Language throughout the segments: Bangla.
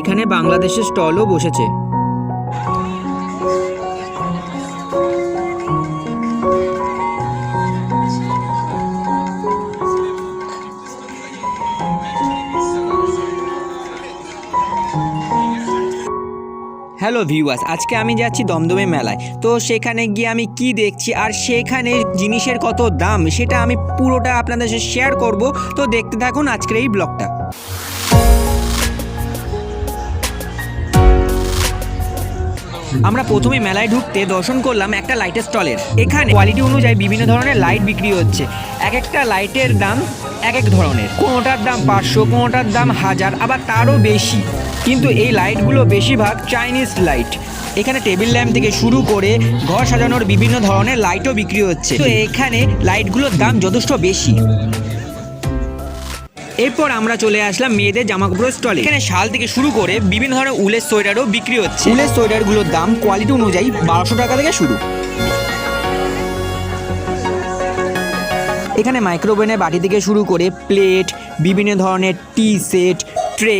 এখানে বাংলাদেশের স্টলও বসেছে। হ্যালো ভিউয়ার্স, আজকে আমি যাচ্ছি দমদমে মেলায়। তো সেখানে গিয়ে আমি কি দেখছি আর সেখানে জিনিসের কত দাম সেটা আমি পুরোটা আপনাদের সাথে শেয়ার করব। তো দেখতে থাকুন আজকের এই ব্লগটা আমরা প্রথমে মেলায় ঢুকতে দর্শন করলাম একটা লাইটের স্টলের এখানে কোয়ালিটি অনুযায়ী বিভিন্ন ধরনের লাইট বিক্রি হচ্ছে। এক একটা লাইটের দাম এক এক ধরনের। কোনোটার দাম পাঁচশো, কোনোটার দাম হাজার, আবার তারও বেশি। কিন্তু এই লাইটগুলো বেশিরভাগ চাইনিজ লাইট এখানে টেবিল ল্যাম্প থেকে শুরু করে ঘর সাজানোর বিভিন্ন ধরনের লাইটও বিক্রি হচ্ছে। তো এখানে লাইটগুলোর দাম যথেষ্ট বেশি। এরপর আমরা চলে আসলাম মেয়েদের জামা কাপড়ের স্টলে এখানে শাল থেকে শুরু করে বিভিন্ন ধরনের উলের সোয়েটারও বিক্রি হচ্ছে। উলের সোয়েটারগুলোর দাম কোয়ালিটি অনুযায়ী বারোশো টাকা থেকে শুরু। এখানে মাইক্রোওভেনের বাটি থেকে শুরু করে প্লেট বিভিন্ন ধরনের টি সেট ট্রে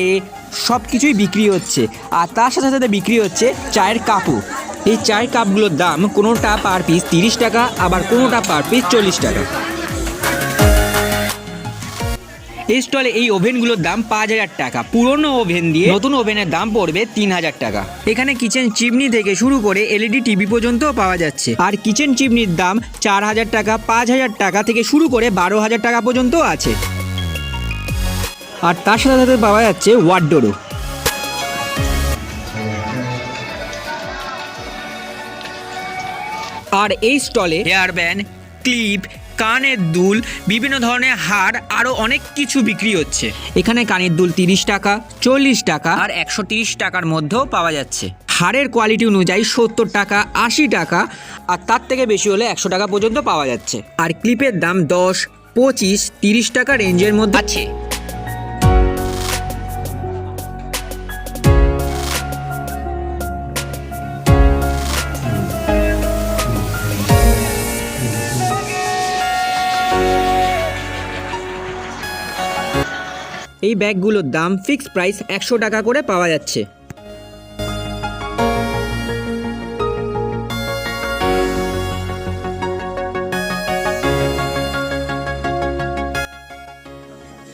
সব কিছুই বিক্রি হচ্ছে। আর তার সাথে সাথে বিক্রি হচ্ছে চায়ের কাপও। এই চায়ের কাপগুলোর দাম কোনোটা পার পিস তিরিশ টাকা, আবার কোনোটা পার পিস চল্লিশ টাকা। এই স্টলে এই ওভেনগুলোর দাম পাঁচ হাজার টাকা। পুরনো ওভেন দিয়ে নতুন ওভেনের দাম পড়বে তিন হাজার টাকা। এখানে কিচেন চিমনি থেকে শুরু করে এলইডি টিভি পর্যন্ত পাওয়া যাচ্ছে। আর কিচেন চিমনির দাম চার হাজার টাকা, পাঁচ হাজার টাকা থেকে শুরু করে বারো হাজার টাকা পর্যন্ত আছে। আর তার সাথে সাথে পাওয়া যাচ্ছে ওয়ার্ডোরও আর এই স্টলে হেয়ার ব্যান্ড ক্লিপ কানের দুল বিভিন্ন ধরনের হার আরও অনেক কিছু বিক্রি হচ্ছে। এখানে কানের দুল তিরিশ টাকা চল্লিশ টাকা আর একশো তিরিশ টাকার মধ্যেও পাওয়া যাচ্ছে। হারের কোয়ালিটি অনুযায়ী সত্তর টাকা আশি টাকা আর তার থেকে বেশি হলে একশো টাকা পর্যন্ত পাওয়া যাচ্ছে। আর ক্লিপের দাম দশ পঁচিশ তিরিশ টাকা রেঞ্জের মধ্যে আছে। এই ব্যাগগুলোর দাম ফিক্স প্রাইস একশো টাকা করে পাওয়া যাচ্ছে।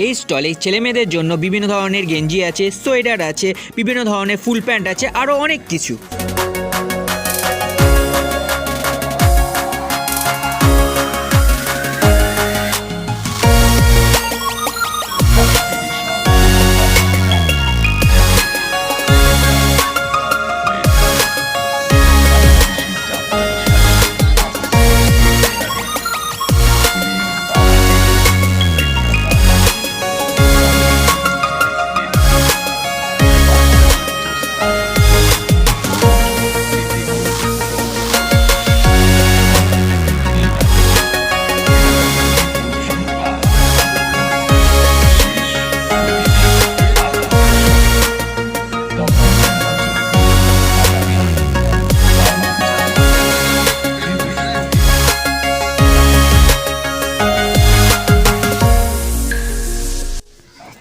এই স্টলে ছেলে মেয়েদের জন্য বিভিন্ন ধরনের গেঞ্জি আছে, সোয়েটার আছে, বিভিন্ন ধরনের ফুল প্যান্ট আছে আরও অনেক কিছু।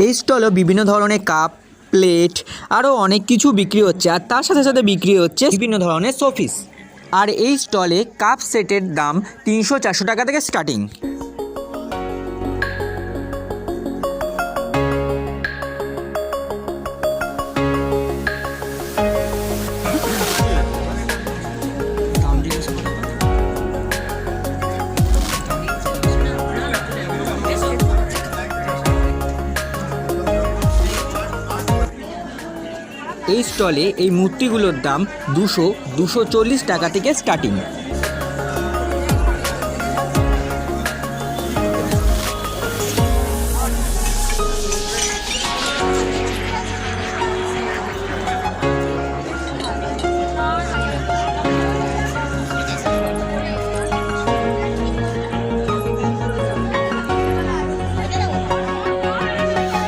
এই স্টলেও বিভিন্ন ধরনের কাপ, প্লেট, আরও অনেক কিছু বিক্রি হচ্ছে আর তার সাথে সাথে বিক্রি হচ্ছে বিভিন্ন ধরনের শোপিস। আর এই স্টলে কাপ সেটের দাম তিনশো চারশো টাকা থেকে স্টার্টিং। এই স্টলে এই মূর্তিগুলোর দাম দুশো দুশো চল্লিশ টাকা থেকে স্টার্টিং।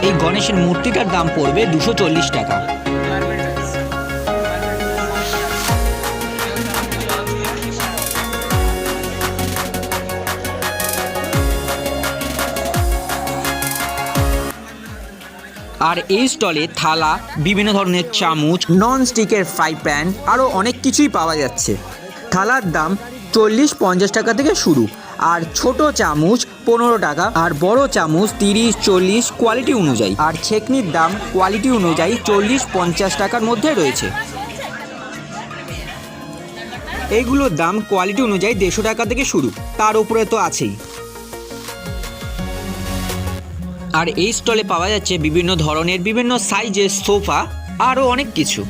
এই গণেশের মূর্তিটার দাম পড়বে দুশো টাকা। আর এই স্টলে থালা, বিভিন্ন ধরনের চামচ নন স্টিকের ফ্রাই প্যান আরও অনেক কিছুই পাওয়া যাচ্ছে। থালার দাম চল্লিশ পঞ্চাশ টাকা থেকে শুরু। আর ছোট চামচ পনেরো টাকা, আর বড় চামচ তিরিশ, চল্লিশ কোয়ালিটি অনুযায়ী। আর ছেকনির দাম কোয়ালিটি অনুযায়ী চল্লিশ পঞ্চাশ টাকার মধ্যে রয়েছে। এইগুলোর দাম কোয়ালিটি অনুযায়ী দেড়শো টাকা থেকে শুরু। তার উপরে তো আছেই। আর এই স্টলে পাওয়া যাচ্ছে বিভিন্ন ধরনের, বিভিন্ন সাইজের সোফা, আরও অনেক কিছু।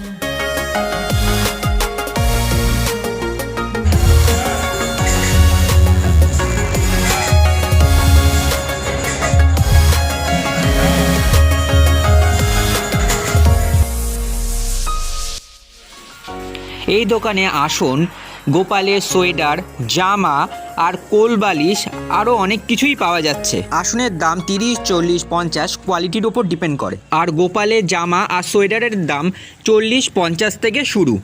এই দোকানে আসন, গোপালের সোয়েটার, জামা আর কোল বালিশ আরও অনেক কিছুই পাওয়া যাচ্ছে। আসনের দাম তিরিশ চল্লিশ পঞ্চাশ কোয়ালিটির ওপর ডিপেন্ড করে। আর গোপালের জামা আর সোয়েটারের দাম চল্লিশ পঞ্চাশ থেকে শুরু।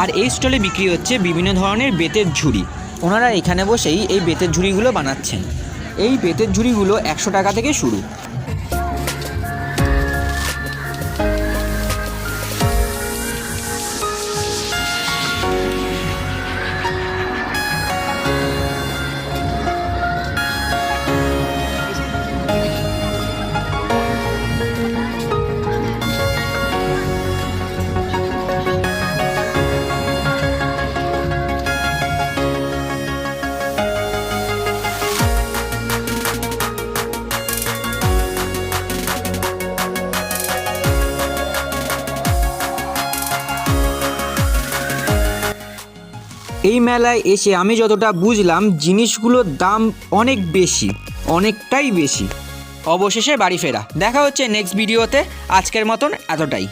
আর এই স্টলে বিক্রি হচ্ছে বিভিন্ন ধরনের বেতের ঝুড়ি। ওনারা এখানে বসেই এই বেতের ঝুড়িগুলো বানাচ্ছেন। এই বেতের ঝুড়িগুলো একশো টাকা থেকে শুরু। এই মেলায় এসে আমি যতটা বুঝলাম, জিনিসগুলোর দাম অনেক বেশি, অনেকটাই বেশি। অবশেষে বাড়ি ফেরা। দেখা হচ্ছে নেক্সট ভিডিওতে আজকের মতন এতটাই।